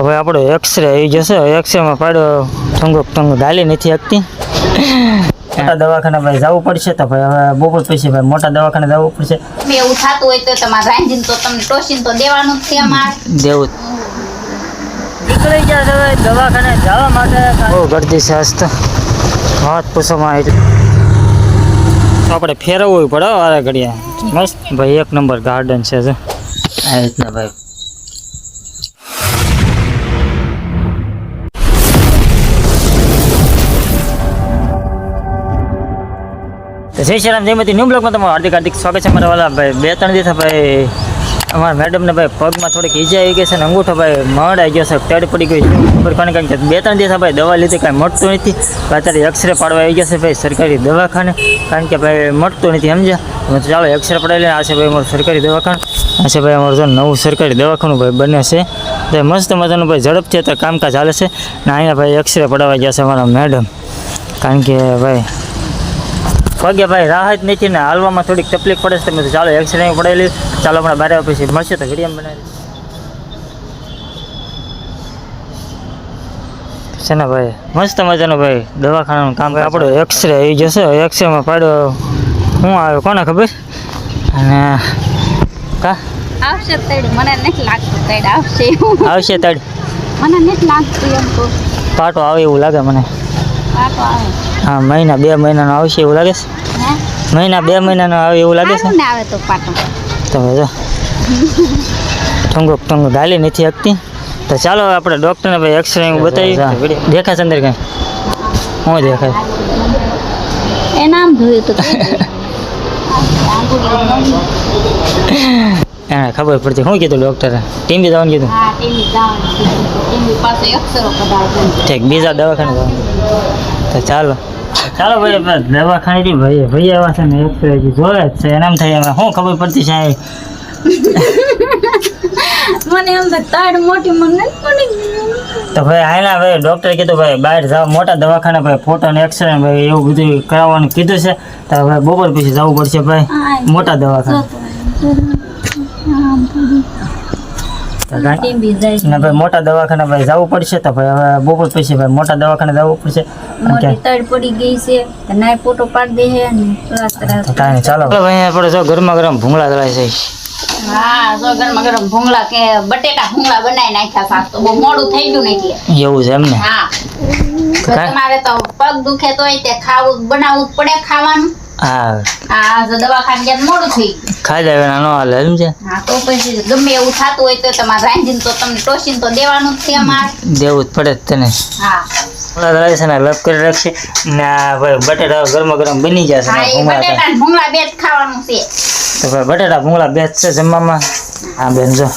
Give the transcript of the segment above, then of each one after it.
તો ભાઈ આપણો એક્સરે આવી જશે. એક્સરેમાં પાડ્યો ટંગો ટંગ ગાલી નથી શકતી મોટા દવાખાને ભાઈ જવું પડશે તો ભાઈ હવે બપોર પછી ભાઈ મોટા દવાખાને જવું પડશે. મેં એવું થતું હોય તો તમારે રાંધીને તો તમને ટોસીને તો દેવાનું છે અમારે. દેવું નીકળી ગયા છે ભાઈ દવાખાને જવા માટે. બહુ ગરદી છે આજ તો. વાત પૂછવામાં આવી તો આપણે ફેરવવું પડે વારે ઘડિયા મસ્ત. ભાઈ એક નંબર ગાર્ડન છે આ રીતના ભાઈ શ્રી રામ જયમતી ન્યૂ બ્લોગમાં તમારું હાર્દિક હાર્દિક સ્વાગત છે. મારા વાલા ભાઈ બે ત્રણ દિવસ ભાઈ અમારા મેડમને ભાઈ પગમાં થોડીક ઈજા આવી ગઈ છે ને અંગૂઠો ભાઈ મરડાઈ ગયો છે. ટેડ પડી ગઈ ખબર કોને, કારણ કે બે ત્રણ દિવસ ભાઈ દવા લીધી, કાંઈ મળતું નથી. અત્યારે એક્સરે પાડવા આવી ગયા છે ભાઈ સરકારી દવાખાને. કારણ કે ભાઈ મળતું નથી, સમજ્યા? ચાલો એક્સરે પડાવી લઈને આ છે ભાઈ અમારું સરકારી દવાખાનું. છે ભાઈ અમારું જો નવું સરકારી દવાખાનું ભાઈ બને છે. તો મસ્ત મજાનું ભાઈ ઝડપથી અત્યારે કામકાજ ચાલે છે. ને અહીંયા ભાઈ એક્સરે પડાવવા ગયા છે અમારા મેડમ. કારણ કે ભાઈ પગે ભાઈ રાહત નથી ને હાલવામાં થોડીક તકલીફ પડે છે. તમે તો ચાલો એક્સરે પડેલી ચાલો હમણાં બાર પછી મળશે તો ઘડિયામ બનાવી છે ને ભાઈ? મસ્ત મજાનું ભાઈ દવાખાનાનું કામ આપણો એક્સરે આવી જશે. એક્સરેમાં પાડ્યો શું આવ્યો? કોને ખબર? અને કા? આવશે તડ મને નથી લાગતું તડ આવશે આવશે તડ મને નથી લાગતું એમ તો. પાટો આવે એવું લાગે મને. હા મહિના બે મહિનાનો આવશે એવું લાગે છે? મહિના બે મહિનાનો આવે એવું લાગે છે? ને આવે તો પાટો તો જો. ટંગો ટંગો ગાલી નથી શકતી તો ચાલો આપણે ડૉક્ટરને ભાઈ એક્સરે બતાવી દેખાશે અંદર કાંઈ? શું દેખાય? એ નામ જોયું તો એને ખબર પડતી. શું કીધું ડૉક્ટરે ટીમ્બી જવાનું કીધું? હા ઠીક બીજા દવાખાને જવાનું. તો ચાલો. ચાલો ભાઈ આપણે દવાખાનેથી ભાઈ ભાઈ આવ્યા છે ને એક્સરે જોવે જ છે. એનામ થાય અમે શું ખબર પડતી છે આ મને એમ તો તાડ મોટી મને તો ભાઈ હાલા ભાઈ ડૉક્ટરે કીધું ભાઈ બહાર જાવ મોટા દવાખાને ભાઈ ફોટો ને એક્સરે ભાઈ એવું બધું કરાવવાનું કીધું છે. તો ભાઈ બપોર પછી જવું પડશે ભાઈ મોટા દવાખાને. ને ભાઈ મોટા દવાખાને ભાઈ જવું પડશે તો ભાઈ હવે બપોર પછી ભાઈ મોટા દવાખાને જવું પડશે. તડ પડી ગઈ છે તો નાય ફોટો પાડી દે છે ને પ્લાસ્ટર તો કાંઈ ચાલો. ભાઈ આપણે જો ગરમા ગરમ ભૂંગળા દળાય છે. હા જો ગરમા ગરમ ભૂંગળા કે બટેટા ભૂંગળા બનાવી નાખ્યા શાક તો બહુ મોડું થઈ ગયું ને એટલે. એવું છે એમ ને? હા. તો તમારે તો પગ દુખે તોય તે ખાવું બનાવવું પડે ખાવાનું. હા. હા જો દવાખાને ગયા મોડું થઈ ગયું. ખાધા વિના ન હાલે એમ છે? હા તો પછી ગમે એવું થતું હોય તો તમારે રાંધીને તો તમને ટોસીને તો દેવાનું જ છે અમારે. દેવું જ પડે જ તને. હા. ભૂંગળા છે ને લપ કરી રાખશે ને બટેટા ગરમા ગરમ બની જશે બટેટા ભૂંગળા બે ખાવાનું છે. તો બટેટા ભૂંગળા બે છે જમવામાં. હા બેન જો.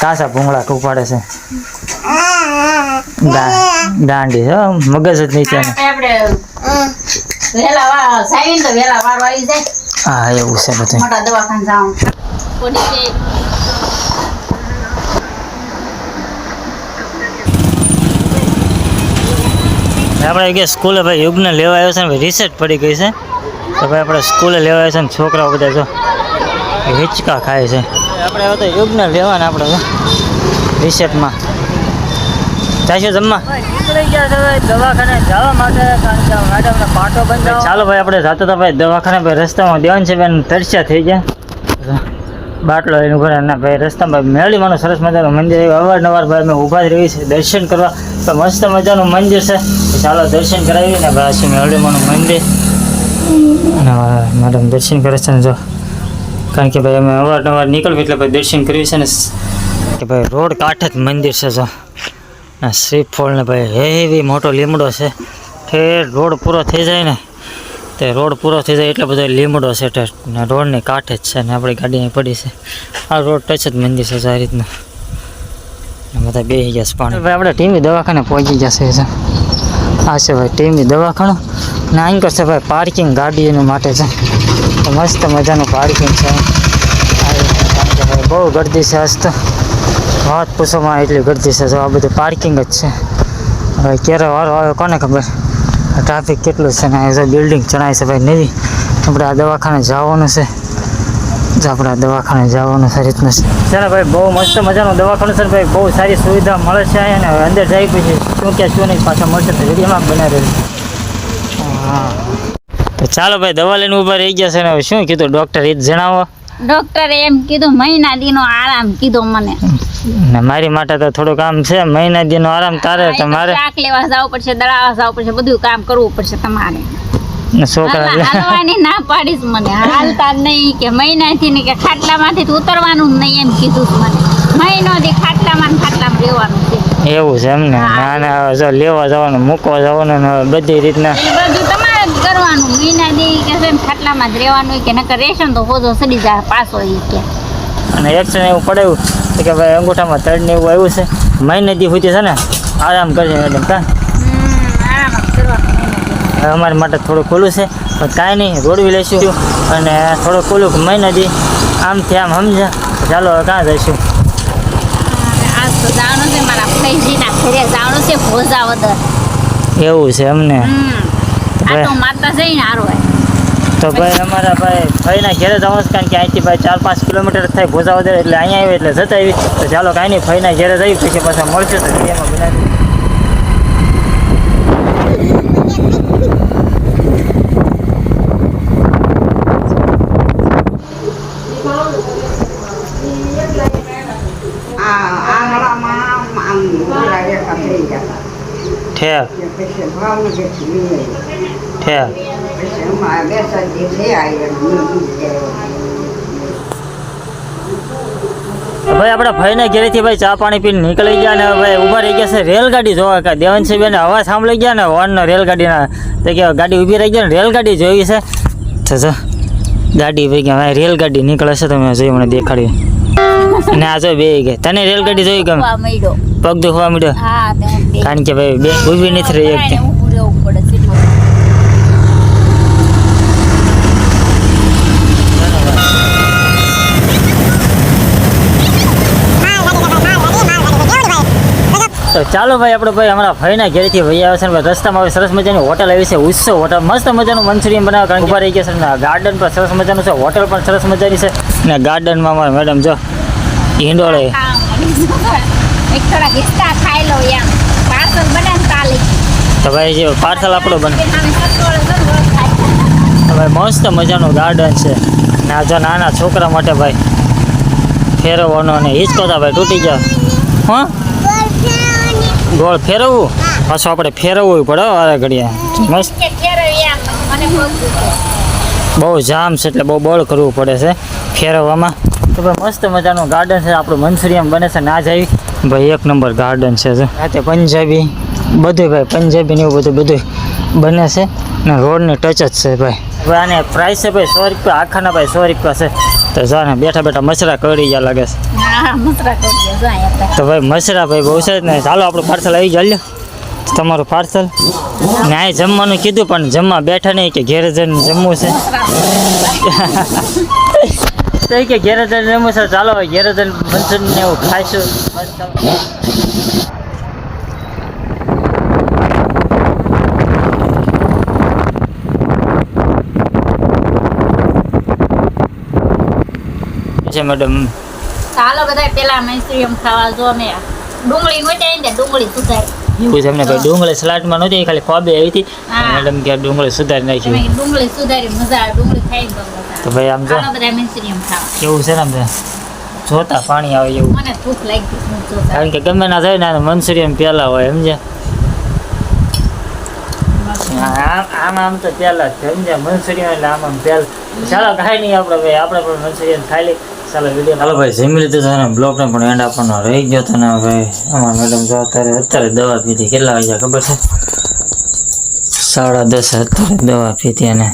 કાસા ભૂંગળા ઉપાડે છે. દાંડી મગજ જ નહીં છે આપણે વેલા વા સાવીને તો વેલા વારો આવી જાય. હા એવું છે બધું. મોટા દવાખાને જવાનું પડી આપણે કે સ્કૂલે ભાઈ યુગને લેવા આવ્યો છે ને રિસેટ પડી ગઈ છે. તો ભાઈ આપણે સ્કૂલે લેવા આવ્યો છે ને છોકરાઓ બધા જો હિંચકા ખાય છે. આપણે હવે તો યુગને લેવાના આપણે દવાખાને જવા માટે કારણ કે મેડમને પાટો બંધ ચાલો ભાઈ આપણે જતા હતા ભાઈ દવાખાને ભાઈ રસ્તામાં દેવાન છે બેન તરસ્યા થઈ ગયા. બાટલો એનું ઊભા ના ભાઈ રસ્તામાં મેળીમાંનું સરસ મજાનું મંદિર એવું અવારનવાર ભાઈ અમે ઊભા જ રહી છે દર્શન કરવા. તો મસ્ત મજાનું મંદિર છે. ચાલો દર્શન કરાવીએ ને ભાઈ છે મેળીમાંનું મંદિર. અને મેડમ દર્શન કરે છે ને જો. કારણ કે ભાઈ અમે અવારનવાર નીકળ્યું એટલે ભાઈ દર્શન કર્યું છે ને. કે ભાઈ રોડ કાંઠે જ મંદિર છે જો. ના શ્રીફળને ભાઈ હેવી મોટો લીમડો છે. ઠેર રોડ પૂરો થઈ જાય ને, તે રોડ પૂરો થઈ જાય એટલે બધો લીમડો છે ને રોડની કાંઠે જ છે ને આપણી ગાડી અહીં પડી છે. આ રોડ ટચ જ મંદિર છે આ રીતના. બધા બે ગયા છે પાણી. ભાઈ આપણે ટીમી દવાખાને પહોંચી જશે છે આ છે ભાઈ ટીમી દવાખાનું. ને અહીં કરશે ભાઈ પાર્કિંગ ગાડીનું માટે છે. મસ્ત મજાનું પાર્કિંગ છે. આ બહુ ગરદી છે આજ વાત પૂછવામાં એટલી ગરદી છે તો આ બધું પાર્કિંગ જ છે. હવે ક્યારે વારો આવે કોને ખબર? ટ્રાફિક કેટલું છે ને બિલ્ડિંગ ચણાય છે ભાઈ નવી આપણે આ દવાખાને જવાનું છે. આપણા દવાખાને જવાનું છે, રીતનું છે. ચાલો ભાઈ, બહુ મસ્ત મજાનું દવાખાનું છે ભાઈ, બહુ સારી સુવિધા મળે છે અહીંયા અને અંદર જઈ પછી શું કે, શું નહીં, પાછા મળશે તો વિડીયોમાં બનાવી હા. તો ચાલો ભાઈ, દવા લઈને ઊભા રહી ગયા છે ને, હવે શું કીધું? ડૉક્ટર એ જ જણાવો. ડોક્ટરે એમ કીધું મહિના દીનો આરામ કીધો મને. ને મારી માટે તો થોડું કામ છે મહિના દીનો આરામ તારે તમારે. શાક લેવા જવું પડશે દળાવા જાવ પડશે બધું કામ કરવું પડશે તમારે. ને છોકરા હાલવાની ના પાડીશ મને. હાલતા જ નહીં કે મહિનાથી ને કે ખાટલામાંથી ઉતરવાનું જ નહીં એમ કીધું મને. મહિનો દી ખાટલામાં ખાટલામાં રહેવાનું છે. એવું છે એમ ને? ના જો લેવા જવાનું મૂકવા જવાનું બધી રીતના. બધું તમારે જ કરવાનું મહિના કે ને ખાટલામાં જ રહેવાનું કે નકર રેશન તો હોજો સડી જાય પાછો ઈ કે. અને એક્શન એવું પડ્યું કે ભાઈ અંગૂઠામાં તડ ને એવું આવ્યું છે મહિને દી સુધી છે ને આરામ કરજો મેડમ કા? અમારા માટે થોડું ખુલ્લું છે પણ કાંઈ નહીં રોડવી લઈશું. અને થોડું ખુલ્લું મહિને દી આમથી આમ સમજા. ચાલો ક્યાં જઈશું? એવું છે એમને? તો માતા જઈને હારો તો ભાઈ અમારા ભાઈ ભાઈના ઘેરે જવાનું છે કારણ કે અહીંથી ભાઈ ચાર પાંચ કિલોમીટર થાય થાય ભોજાવદર એટલે અહીંયા આવી એટલે જતા આવી. તો ચાલો કાંઈ નહીં, ભાઈના ઘેરે જઈ પછી પાછા મળશે તો એમાં બનાવી ઠેક. ઠેક. ભાઈ આપણા ભાઈને ઘેરેથી ભાઈ ચા પાણી પીને નીકળી ગયા ને ભાઈ ઊભા રહી ગયા છે રેલગાડી જોવા. કે દેવનસિંહ બેન અવાજ સાંભળી ગયા ને? હોર્નનો રેલગાડીના તો કે ગાડી ઊભી રહી ગયા ને રેલગાડી જોઈ છે. તો ગાડી ભાઈ ગયા ભાઈ રેલગાડી નીકળે છે તમે જોઈ મને દેખાડ્યું. અને આ જો બે ગયા તને રેલગાડી જોઈ ગમે પગ દુખવા મળ્યો હા કારણ કે ભાઈ બે ઊભી નથી રહી કાંઈ એકતી ઊભું રહેવું પડે સીધું. તો ચાલો ભાઈ આપણે ભાઈ અમારા ભાઈના ઘેરથી ભાઈ આવે છે ને રસ્તામાં હવે સરસ મજાની હોટલ આવી છે ઉત્સવ હોટલ મસ્ત મજાનું મંચુરિયન બનાવે કારણ ઊભા રહી ગયા છે ને ગાર્ડન પણ સરસ મજાનું છે હોટલ પણ સરસ મજાની છે. ને ગાર્ડનમાં અમારા મેડમ જો હિંડોળે. તો ભાઈ જે પાર્સલ આપણું બને ભાઈ મસ્ત મજાનું ગાર્ડન છે. ને આ જો નાના છોકરા માટે ભાઈ ફેરવવાનો અને હિંચકોતા ભાઈ તૂટી જાય હા? ગોળ ફેરવવું? પાછું આપણે ફેરવવું પડે વારે ઘડિયા મસ્ત. બહુ જામ છે એટલે બહુ બળ કરવું પડે છે ફેરવવામાં. તો ભાઈ મસ્ત મજાનું ગાર્ડન છે આપણું મંચુરિયમ બને છે ના જાય ભાઈ એક નંબર ગાર્ડન છે રાતે પંજાબી બધું ભાઈ પંજાબી ને એવું બધું બધું બને છે. ને રોડની ટચ જ છે ભાઈ. ભાઈ આને પ્રાઇસ છે ભાઈ સો રૂપિયા આખાના ભાઈ સો રૂપિયા છે. તો જો ને બેઠા બેઠા મસરા કરી ગયા લાગે છે. તો ભાઈ મસરા ભાઈ બહુ છે ને. ચાલો આપણું પાર્સલ આવી જાય તમારું પાર્સલ. ને આ જમવાનું કીધું પણ જમવા બેઠા નહીં કે ઘેરે જઈને જમવું છે. તો કે ઘેરે જઈને જમવું છે. ચાલો ઘેરે જઈને મંચુરિયન ને એવું ખાઈશું. છે મેડમ ચાલો બધા પેલા મંચુરિયમ ખાવા જો અમે. ડુંગળી આવી ને ડુંગળી સુધારી. એવું છે એમને ભાઈ ડુંગળી સલાડમાં નહોતી ખાલી ખોબે આવી હતી. મેડમ કે ડુંગળી સુધારી નાખી. ડુંગળી સુધારી મજા આવે ડુંગળી ખાઈ તો તો ભાઈ આમ જો. બધા મંચુરિયમ ખાવા. કેવું છે ને આમ જોતા પાણી આવે એવું. મને ભૂખ લાગી કારણ કે ગમે ના થાય ને મંચુરિયન પહેલા હોય સમજ્યા? આમ આમ આમ તો પહેલા જ સમજ્યા? મંચુરિયન એટલે આમ આમ પહેલ ચાલો ખાઈ નહીં આપણે ભાઈ આપણે પણ મંચુરિયન ખાઈ લઈ ચાલો વીડિયો ભાઈ જમી લીધું તો ને બ્લોકને પણ એન્ડ આપવાનો રહી ગયો તો ને ભાઈ. અમારા મેડમ જો અત્યારે અત્યારે દવા પીધી. કેટલા વાગ્યા ખબર છે? સાડા દસ અત્યારે દવા પીધી અને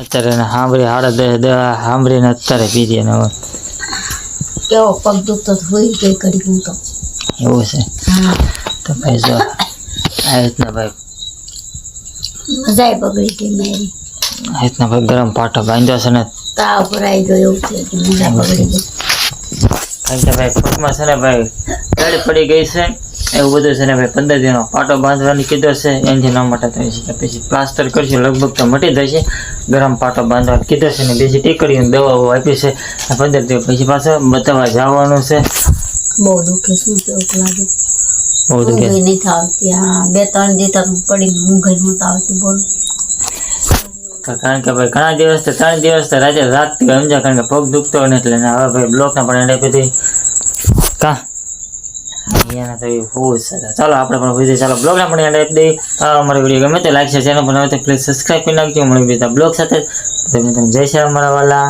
અત્યારે એને સાંભળી સાડા દસ દવા સાંભળીને અત્યારે પીધી અને હવે. કેવો પગ દુખતો હોય કે કરી તો. એવું છે. તો ભાઈ જો આ રીતના ભાઈ મજા પકડી હતી મારી. રીતના ભાઈ ગરમ પાટો બાંધ્યો છે ને. તાવ ભરાઈ ગયો એવું છે કે મજા પકડી ગઈ. ભાઈ ફૂટમાં છે ને ભાઈ ગાડી પડી ગઈ છે. એવું બધું છે ને ભાઈ પંદર દિનો પાટો બાંધવાની કીધો છે. એનાથી ન મટે થઈ છે પછી પ્લાસ્ટર કરશું લગભગ તો મટી જશે ગરમ પાટો બાંધવા કીધો છે ને બીજી ટીકડીઓ દવાઓ આપી છે. પંદર દિવસ પછી પાછા બતાવવા જવાનું છે. બહુ દુઃખે શું લાગે? છે. ઊંઘ આવતી હા. બે ત્રણ દિવસ તો પડી ઊંઘ આવતી બોલ. કારણ કે ભાઈ ઘણા દિવસ તો ત્રણ દિવસ તો રાતે રાત સમજા કારણ કે પગ દુખતો હોય એટલે હવે ભાઈ બ્લોક ના પણ એને પછી કા? તો બહુ જ ચાલો આપણે પણ બીજે ચાલો બ્લોગ ના પણ દઈએ આ અમારો વીડિયો ગમે તે લાઈક છે ચેનલ પર તો પ્લીઝ સબસ્ક્રાઈબ કરી નાખજો. મળી બીજા બ્લોગ સાથે. તમે મિત્રો જય શ્રી રામ મારા વાલા.